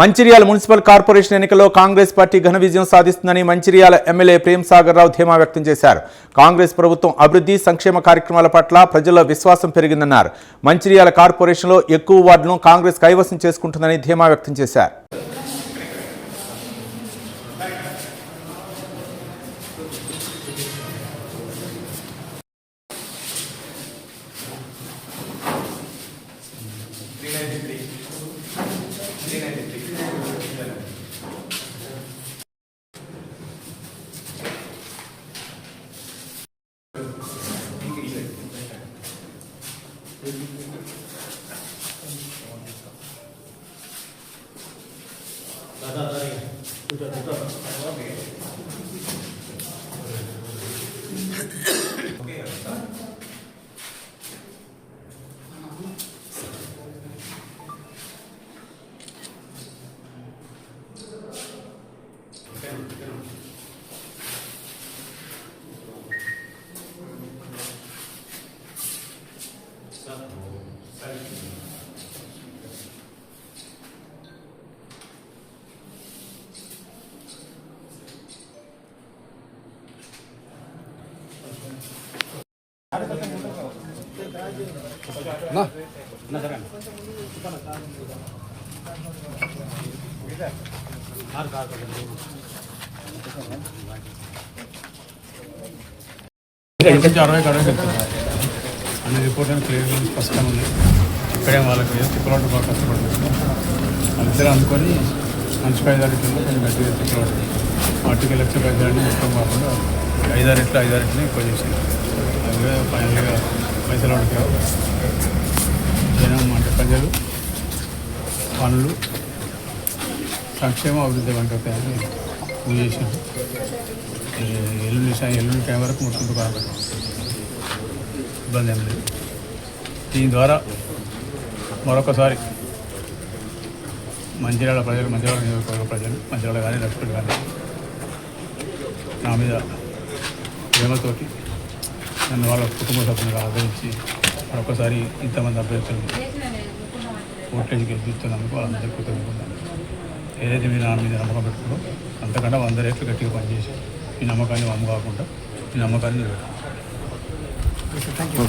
Mancherial municipal corporation ఎన్నికల్లో Congress party ఘన విజయం సాధిస్తుందని మంచిర్యాల ఎమ్మెల్యే ప్రేమ్ సాగర్ రావు ధీమా వ్యక్తం చేశారు. కాంగ్రెస్ ప్రభుత్వం అభివృద్ధి సంక్షేమ కార్యక్రమాల పట్ల ప్రజల్లో విశ్వాసం పెరిగిందన్నారు. మంచిర్యాల కార్పొరేషన్లో ఎక్కువ వార్డులను కాంగ్రెస్ కైవసం చేసుకుంటుందని ధీమా వ్యక్తం చేశారు. 나나나 묵상으로 살립니다. 나, 나 잘해. 나, 나, 나. అన్ని రిపోర్ట్ అని క్లియర్గా స్పష్టంగా ఉంది. ఇక్కడే వాళ్ళకి తిప్పలాట బాగా కష్టపడుతుంది వాళ్ళిద్దరు అందుకొని మంచి ఐదారు ఇట్లలో కొంచెం గట్టిగా తిప్పలాట. వాటికి లక్ష ఐదారిని మొత్తం కాకుండా ఐదారు రెట్లు ఐదారు ఇట్లని ఎక్కువ చేసింది. అదే ఫైనల్గా పైసలు అడిగారు. జనం అంటే ప్రజలు పనులు సంక్షేమ అభివృద్ధి వంటి పూజ చేసింది. ఎల్లుండి ఎల్లుండి టైం వరకు ముట్టుకుంటూ కాబట్టి ఇబ్బంది ఏం లేదు. దీని ద్వారా మరొకసారి మంచిర్యాల ప్రజలు మంచిర్యాల నియోజకవర్గ ప్రజలు మంచిర్యాల కానీ లక్ష్మణ్ కానీ నా మీద ప్రేమతోటి నన్ను వాళ్ళ కుటుంబ సభ్యులు ఆదరించి మరొకసారి ఇంతమంది అభ్యర్థులు ఓట్లేసి గెలిపిస్తున్నందుకు వాళ్ళందరికీ కృతజ్ఞతలు. ఏదైతే మీరు నా మీద నమ్మకం పెట్టుకున్నారో అంతకంటే వంద రేట్లు గట్టిగా పనిచేసి మీ నమ్మకాన్ని వమ్ము కాకుండా మీ నమ్మకాన్ని నిలబెట్టాలి 你说专业。